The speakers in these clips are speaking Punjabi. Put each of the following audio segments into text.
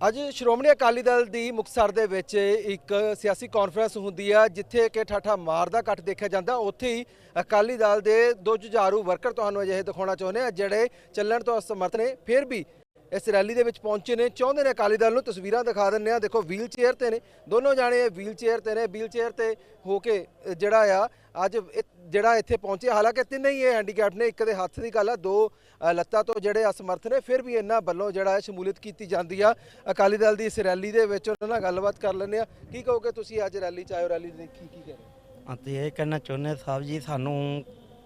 ਅੱਜ ਸ਼੍ਰੋਮਣੀ ਅਕਾਲੀ ਦਲ ਦੀ ਮੁਕਤਸਰ ਦੇ ਵਿੱਚ ਇੱਕ ਸਿਆਸੀ ਕਾਨਫਰੰਸ ਹੁੰਦੀ ਆ, ਜਿੱਥੇ ਕਿ ਠਾਠਾ ਮਾਰ ਦਾ ਇਕੱਠ ਦੇਖਿਆ ਜਾਂਦਾ। ਉੱਥੇ ਹੀ ਅਕਾਲੀ ਦਲ ਦੇ ਦੋ ਜੁਝਾਰੂ ਵਰਕਰ ਤੁਹਾਨੂੰ ਅਜਿਹੇ ਦਿਖਾਉਣਾ ਚਾਹੁੰਦੇ ਆ, ਜਿਹੜੇ ਚੱਲਣ ਤੋਂ ਅਸਮਰਥ ਨੇ। ਫਿਰ ਵੀ ਇਸ ਰੈਲੀ ਦੇ ਵਿੱਚ ਪਹੁੰਚੇ ਨੇ, ਚਾਹੁੰਦੇ ਨੇ ਅਕਾਲੀ ਦਲ ਨੂੰ ਤਸਵੀਰਾਂ ਦਿਖਾ ਦਿੰਨੇ ਆ। ਦੇਖੋ ਵੀਲ ਚੇਅਰ ਤੇ ਨੇ। ਦੋਨੋਂ ਜਾਣੇ ਵੀਲ ਚੇਅਰ ਤੇ ਨੇ। ਵੀਲ ਚੇਅਰ ਤੇ ਹੋ ਕੇ ਜਿਹੜਾ ਆ ਅੱਜ ਇਹ- ਜਿਹੜਾ ਇੱਥੇ ਪਹੁੰਚਿਆ ਹਾਲਾਂਕਿ ਤਿੰਨੇ ਹੀ ਇਹ ਹੈਂਡੀਕੈਪ ਨੇ, ਇੱਕ ਦੇ ਹੱਥ ਦੀ ਗੱਲ ਆ, ਦੋ ਲੱਤਾਂ ਤੋਂ ਜਿਹੜੇ ਅਸਮਰਥ ਨੇ, ਫਿਰ ਵੀ ਇਹਨਾਂ ਵੱਲੋਂ ਜਿਹੜਾ ਹੈ ਸ਼ਮੂਲੀਅਤ ਕੀਤੀ ਜਾਂਦੀ ਆ। ਅਕਾਲੀ ਦਲ ਦੀ ਇਸ ਰੈਲੀ ਦੇ ਵਿੱਚ ਉਹਨਾਂ ਨਾਲ ਗੱਲਬਾਤ ਕਰ ਲੈਂਦੇ ਆ। ਕੀ ਕਹੋਗੇ ਤੁਸੀਂ ਅੱਜ ਰੈਲੀ ਚ ਆਇਓ ਹੋ? ਰੈਲੀ ਦੇਖੀ ਕੀ ਕਹਿ ਰਹੇ ਅਤੇ ਇਹ ਕਹਿਣਾ ਚਾਹੁੰਦੇ ਸਾਹਿਬ ਜੀ, ਸਾਨੂੰ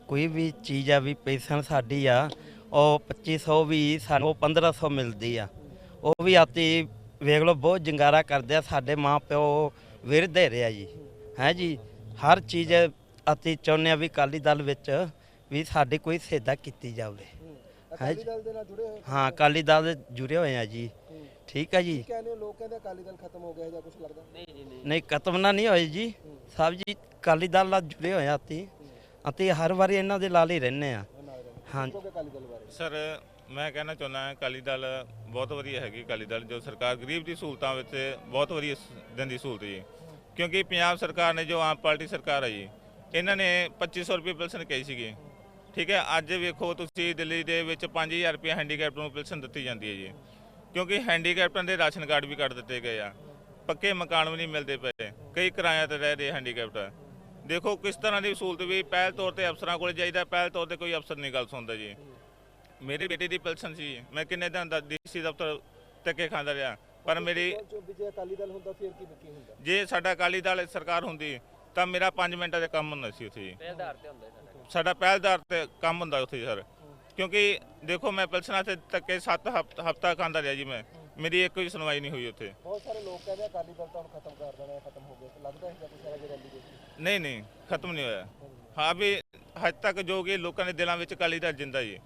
ਕੋਈ ਵੀ ਚੀਜ਼ ਆ ਵੀ ਪੈਸਨ ਸਾਡੀ ਆ, ਉਹ 2500 ਵੀ ਸਾਨੂੰ 1500 ਮਿਲਦੀ ਆ। ਉਹ ਵੀ ਆਤੀ ਵੇਖ ਲਓ, ਬਹੁਤ ਜੰਗਾਰਾ ਕਰਦੇ ਆ, ਸਾਡੇ ਮਾਂ ਪਿਓ ਵਿਰਦੇ ਰਿਹਾ ਜੀ। ਹੈ ਜੀ? ਹਰ ਚੀਜ਼ ਅਸੀਂ ਚਾਹੁੰਦੇ ਆ ਵੀ ਅਕਾਲੀ ਦਲ ਵਿੱਚ ਵੀ ਸਾਡੀ ਕੋਈ ਸੇਧਾ ਕੀਤੀ ਜਾਵੇ। ਅਕਾਲੀ ਦਲ ਦੇ ਨਾਲ ਜੁੜੇ ਹੋਏ ਹਾਂ? ਅਕਾਲੀ ਦਲ ਦੇ ਜੁੜੇ ਹੋਏ ਆ ਜੀ। ਠੀਕ ਆ ਜੀ। ਕੀ ਕਹਿੰਦੇ ਹੋ? ਲੋਕ ਕਹਿੰਦੇ ਅਕਾਲੀ ਦਲ ਖਤਮ ਹੋ ਗਿਆ ਜਾਂ ਕੁਝ ਲੱਗਦਾ? ਨਹੀਂ ਖਤਮ ਨਾ ਨਹੀਂ ਹੋਏ ਜੀ। ਸਾਹਿਬ ਜੀ ਅਕਾਲੀ ਦਲ ਨਾਲ ਜੁੜੇ ਹੋਏ ਆ ਅਸੀਂ। ਅਤੇ ਹਰ ਵਾਰੀ ਇਹਨਾਂ ਦੇ ਨਾਲ ਹੀ ਰਹਿੰਦੇ ਆ। ਹਾਂ। ਸਰ ਮੈਂ ਕਹਿਣਾ ਚਾਹੁੰਦਾ ਹਾਂ ਅਕਾਲੀ ਦਲ ਬਹੁਤ ਵਧੀਆ ਹੈਗੀ ਅਕਾਲੀ ਦਲ ਜੋ ਸਰਕਾਰ ਗਰੀਬ ਦੀ ਸਹੂਲਤਾਂ ਵਿੱਚ ਬਹੁਤ ਵਧੀਆ ਦਿੰਦੀ ਸਹੂਲਤ ਜੀ। ਕਿਉਂਕਿ ਪੰਜਾਬ ਸਰਕਾਰ ਨੇ ਜੋ ਆਮ ਪਾਰਟੀ ਸਰਕਾਰ ਹੈ ਜੀ ਇਹਨਾਂ ਨੇ 2500 ਰੁਪਏ ਪਿਲਸਨ ਕਹੀ ਸੀਗੀ। ਠੀਕ ਹੈ ਅੱਜ ਵੇਖੋ ਤੁਸੀਂ ਦਿੱਲੀ ਦੇ ਵਿੱਚ 5000 ਰੁਪਏ ਹੈਂਡੀਕੈਪ ਨੂੰ ਪਿਲਸਨ ਦਿੱਤੀ ਜਾਂਦੀ ਹੈ ਜੀ। ਕਿਉਂਕਿ ਹੈਂਡੀਕੈਪਟਾਂ ਦੇ ਰਾਸ਼ਨ ਕਾਰਡ ਵੀ ਕੱਟ ਦਿੱਤੇ ਗਏ ਆ। ਪੱਕੇ ਮਕਾਨ ਵੀ ਨਹੀਂ ਮਿਲਦੇ ਪਏ। ਕਈ ਕਿਰਾਇਆਂ ਤੇ ਰਹਿ ਰਹੇ ਹੈਂਡੀਕੈਪਟ ਦੇਖੋ ਕਿਸ ਤਰ੍ਹਾਂ ਦੀ ਸਹੂਲਤ ਵੀ ਪਹਿਲ ਤੌਰ ਤੇ ਅਫਸਰਾਂ ਕੋਲ ਜਾਈਦਾ ਪਹਿਲ ਤੌਰ ਤੇ ਕੋਈ ਅਫਸਰ ਨਹੀਂ ਗੱਲ ਸੁਣਦਾ ਜੀ। ਮੇਰੀ ਬੇਟੀ ਦੀ ਪਿਲਸਨ ਸੀ। ਮੈਂ ਕਿੰਨੇ ਦਿਨ ਦਾ ਡੀਸੀ ਦਫ਼ਤਰ ਧੱਕੇ ਖਾਂਦਾ ਰਿਹਾ। ਪਰ ਮੇਰੀ ਜੋ ਵਿਜੇ ਅਕਾਲੀ ਦਲ ਹੁੰਦਾ ਫਿਰ ਕੀ ਕੀ ਹੁੰਦਾ? ਜੇ ਸਾਡਾ ਅਕਾਲੀ ਦਲ ਸਰਕਾਰ ਹੁੰਦੀ ਤਾਂ ਮੇਰਾ 5 ਮਿੰਟਾਂ ਦੇ ਕੰਮ ਹੁੰਦਾ ਸੀ ਉੱਥੇ ਜੀ। ਸਾਡਾ ਪਹਿਲਦਾਰ ਤੇ ਕੰਮ ਹੁੰਦਾ ਉੱਥੇ ਸਰ। ਕਿਉਂਕਿ ਦੇਖੋ ਮੈਂ ਪਿਲਸਨਾਂ ਤੇ ਧੱਕੇ 7 ਹਫ਼ਤਾ ਖਾਂਦਾ ਰਿਹਾ ਜੀ ਮੈਂ। ਮੇਰੀ ਇੱਕ ਵੀ ਸੁਣਵਾਈ ਨਹੀਂ ਹੋਈ ਉੱਥੇ। ਬਹੁਤ ਸਾਰੇ ਲੋਕ ਕਹਿੰਦੇ ਅਕਾਲੀ ਦਲ ਤਾਂ ਹੁਣ ਖਤਮ ਕਰ ਦੇਣਾ ਖਤਮ ਹੋ ਗਿਆ। ਲੱਗਦਾ ਹੈ ਜਾਂ ਕੁਝ ਹੈ ਰੈਲੀ ਦੇ ਨਹੀਂ ਨਹੀਂ ਖਤਮ ਨਹੀਂ ਹੋਇਆ। ਹਾਂ ਵੀ ਹਜੇ ਤੱਕ ਜੋ ਕਿ ਲੋਕਾਂ ਦੇ ਦਿਲਾਂ ਵਿੱਚ ਅਕਾਲੀ ਦਲ ਜਿੰਦਾ ਜੀ।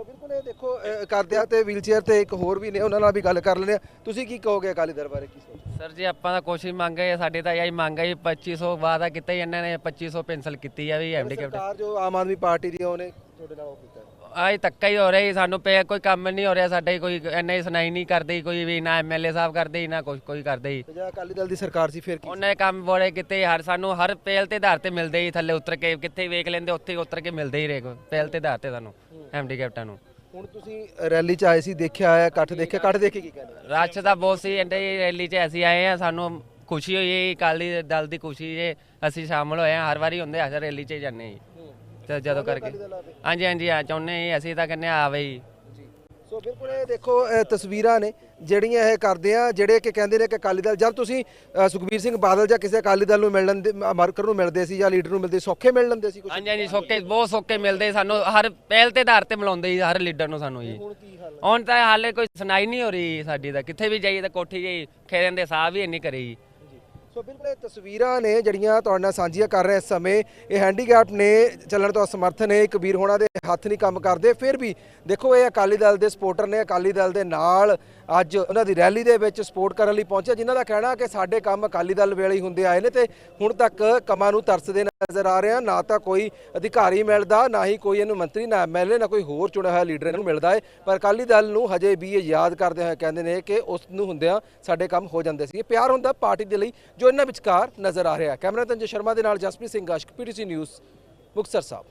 ਸੋ ਬਿਲਕੁਲ ਇਹ ਦੇਖੋ ਅ, ਕਰਦੇ ਆ ਤੇ ਵੀਲਚੇਅਰ ਤੇ ਇੱਕ ਹੋਰ ਵੀ ਨੇ ਉਹਨਾਂ ਨਾਲ ਵੀ ਗੱਲ ਕਰ ਲੈਂਦੇ ਆ। ਤੁਸੀਂ ਕੀ ਕਹੋਗੇ ਅਕਾਲੀ ਦਲ ਬਾਰੇ ਕੀ ਸੋਚਦੇ ਸਰ ਜੀ ਆਪਾਂ ਤਾਂ ਕੁਛ ਹੀ ਮੰਗੇ ਸਾਡੀ ਤਾਂ ਇਹੀ ਮੰਗ ਹੈ ਜੀ 2500 ਵਾਅਦਾ ਕੀਤਾ ਜੀ ਇਹਨਾਂ ਨੇ 2500 ਪੈਨਸਲ ਕੀਤੀ ਆ ਵੀ ਐਮਡੀ ਕੈਪਟਨ ਸਰਕਾਰ ਜੋ ਆਮ ਆਦਮੀ ਪਾਰਟੀ ਦੀ ਆ, ਉਹਨੇ ਤੁਹਾਡੇ ਨਾਲ ਉਹ ਕੀਤਾ। ਹੈ। ਆਈ ਧੱਕਾ ਹੀ ਹੋ ਰਿਹਾ ਜੀ ਸਾਨੂੰ ਪੇ ਕੋਈ ਕੰਮ ਨਹੀਂ ਹੋ ਰਿਹਾ ਸਾਡੇ ਕੋਈ ਇੰਨਾ ਹੀ ਸੁਣਾਈ ਨਹੀਂ ਕਰਦੇ ਕੋਈ ਵੀ ਨਾ ਐਮਐਲਏ ਸਾਹਿਬ ਕਰਦੇ ਨਾ ਕੁਛ ਕੋਈ ਕਰਦੇ ਜੀ। ਤੇ ਜੇ ਅਕਾਲੀ ਦਲ ਦੀ ਸਰਕਾਰ ਸੀ ਫਿਰ ਕੀ ਉਹਨੇ ਕੰਮ ਬੜੇ ਕੀਤੇ ਹਰ ਸਾਨੂੰ ਹਰ ਪਹਿਲ ਤੇ ਆਧਾਰ ਤੇ ਮਿਲਦੇ ਹੀ ਥੱਲੇ ਉਤਰ ਕੇ ਕਿੱਥੇ ਵੇਖ ਲੈਂਦੇ ਉੱਥੇ ਉਤਰ ਕੇ ਮਿਲਦੇ ਹੀ ਰਹੇ ਪਹਿਲ ਤੇ ਆਧਾਰ ਤੇ ਸਾਨੂੰ। ਐਮਡੀ ਕੈਪਟਨ ਨੂੰ। ਹੁਣ ਤੁਸੀਂ ਰੈਲੀ ਚ ਆਏ ਸੀ ਦੇਖਿਆ ਆਇਆ ਇਕੱਠ ਦੇਖਿਆ? ਇਕੱਠ ਦੇਖ ਕੇ ਕੀ ਕਹਿੰਦੇ ਰਸ਼ ਤਾਂ ਬਹੁਤ ਸੀ ਇੰਡੇ ਰੈਲੀ 'ਚ ਅਸੀਂ ਆਏ ਆ ਸਾਨੂੰ ਖੁਸ਼ੀ ਹੋਈ ਹੈ ਅਕਾਲੀ ਦਲ ਦੀ ਖੁਸ਼ੀ 'ਚ ਅਸੀਂ ਸ਼ਾਮਲ ਹੋਏ ਆ ਹਰ ਵਾਰੀ ਹੁੰਦੇ ਆ ਰੈਲੀ 'ਚ ਜਾਂਦੇ ਜੀ। ਤੇ ਜਦੋਂ ਕਰਕੇ। ਹਾਂਜੀ ਹਾਂਜੀ ਆ ਚਾਹੁੰਦੇ ਜੀ ਅਸੀਂ ਤਾਂ ਕਹਿੰਦੇ ਆ ਆਵੇ ਜੀ ਸੋ ਬਿਲਕੁਲ ਇਹ ਦੇਖੋ ਤਸਵੀਰਾਂ ਨੇ ਜਿਹੜੀਆਂ ਇਹ ਕਰਦੇ ਆ ਜਿਹੜੇ ਕਿ ਕਹਿੰਦੇ ਨੇ ਕਿ ਅਕਾਲੀ ਦਲ ਜਦ ਤੁਸੀਂ ਸੁਖਬੀਰ ਸਿੰਘ ਬਾਦਲ ਜਾਂ ਕਿਸੇ ਅਕਾਲੀ ਦਲ ਨੂੰ ਮਿਲਣ ਦੇ ਮਾਰਕਰ ਨੂੰ ਮਿਲਦੇ ਸੀ ਜਾਂ ਲੀਡਰ ਨੂੰ ਮਿਲਦੇ ਸੌਖੇ ਮਿਲ ਲੈਂਦੇ ਸੀ ਕੁਝ ਹਾਂਜੀ ਹਾਂਜੀ ਸੋਕੇ ਬਹੁਤ ਸੋਕੇ ਮਿਲਦੇ ਸਾਨੂੰ ਹਰ ਪਹਿਲ ਤੇ ਆਧਾਰ ਤੇ ਮਿਲਾਉਂਦੇ ਜੀ ਹਰ ਲੀਡਰ ਨੂੰ ਸਾਨੂੰ ਜੀ। ਹੁਣ ਕੀ ਹਾਲ ਹੁਣ ਤਾਂ ਹਾਲੇ ਕੋਈ ਸੁਣਾਈ ਨਹੀਂ ਹੋ ਰਹੀ ਸਾਡੀ ਤਾਂ ਕਿੱਥੇ ਵੀ ਜਾਈਏ ਤਾਂ ਕੋਠੀ ਜੀ ਖੇਰਨ ਦੇ ਸਾਹ ਵੀ ਇੰਨੀ ਕਰੀ। ਜੀ ਸੋ ਬਿਲਕੁਲ ਇਹ ਤਸਵੀਰਾਂ ਨੇ ਜਿਹੜੀਆਂ ਤੁਹਾਡੇ ਨਾਲ ਸਾਂਝੀਆਂ ਕਰ ਰਹੇ ਇਸ ਸਮੇਂ। ਇਹ ਹੈਂਡੀਕੈਪ ਨੇ ਚੱਲਣ ਤੋਂ ਅਸਮਰਥ ਨੇ। ਕਬੀਰ ਹੋਣਾ ਦੇ ਹੱਥ ਨਹੀਂ ਕੰਮ ਕਰਦੇ। ਫਿਰ ਵੀ ਦੇਖੋ, ਇਹ ਅਕਾਲੀ ਦਲ ਦੇ ਸਪੋਰਟਰ ਨੇ ਅਕਾਲੀ ਦਲ ਦੇ ਨਾਲ ਅੱਜ ਉਹਨਾਂ ਦੀ ਰੈਲੀ ਦੇ ਵਿੱਚ ਸਪੋਰਟ ਕਰਨ ਲਈ ਪਹੁੰਚੇ ਜਿਨ੍ਹਾਂ ਦਾ ਕਹਿਣਾ ਕਿ ਸਾਡੇ ਕੰਮ ਅਕਾਲੀ ਦਲ ਵੇਲੇ ਹੀ ਹੁੰਦੇ ਆਏ ਨੇ ਤੇ ਹੁਣ ਤੱਕ ਕੰਮਾਂ ਨੂੰ ਤਰਸਦੇ ਨਜ਼ਰ ਆ ਰਹੇ ਆ। ਨਾ ਤਾਂ ਕੋਈ ਅਧਿਕਾਰੀ ਮਿਲਦਾ, ਨਾ ਹੀ ਕੋਈ ਇਹਨੂੰ ਮੰਤਰੀ, ਨਾ ਐਮਐਲਏ ਨਾ ਕੋਈ ਹੋਰ ਚੁਣਿਆ ਹੋਇਆ ਲੀਡਰ ਇਹਨੂੰ ਮਿਲਦਾ ਹੈ। ਪਰ ਅਕਾਲੀ ਦਲ ਨੂੰ ਹਜੇ ਵੀ ਇਹ ਯਾਦ ਕਰਦੇ ਹੋਏ ਕਹਿੰਦੇ ਨੇ ਕਿ ਉਸ ਨੂੰ ਹੁੰਦਿਆਂ ਸਾਡੇ ਕੰਮ ਹੋ ਜਾਂਦੇ ਸੀ। ਇਹ ਪਿਆਰ ਹੁੰਦਾ ਪਾਰਟੀ ਦੇ ਲਈ ਜੋ ਇਹਨਾਂ ਵਿਚਕਾਰ ਨਜ਼ਰ ਆ ਰਿਹਾ ਕੈਮਰਾ ਤੰਜ ਸ਼ਰਮਾ ਦੇ ਨਾਲ ਜਸਪ੍ਰੀਤ ਸਿੰਘ ਆਸ਼ਕ ਪੀਟੀਸੀ ਨਿਊਜ਼, ਮੁਕਤਸਰ ਸਾਹਿਬ।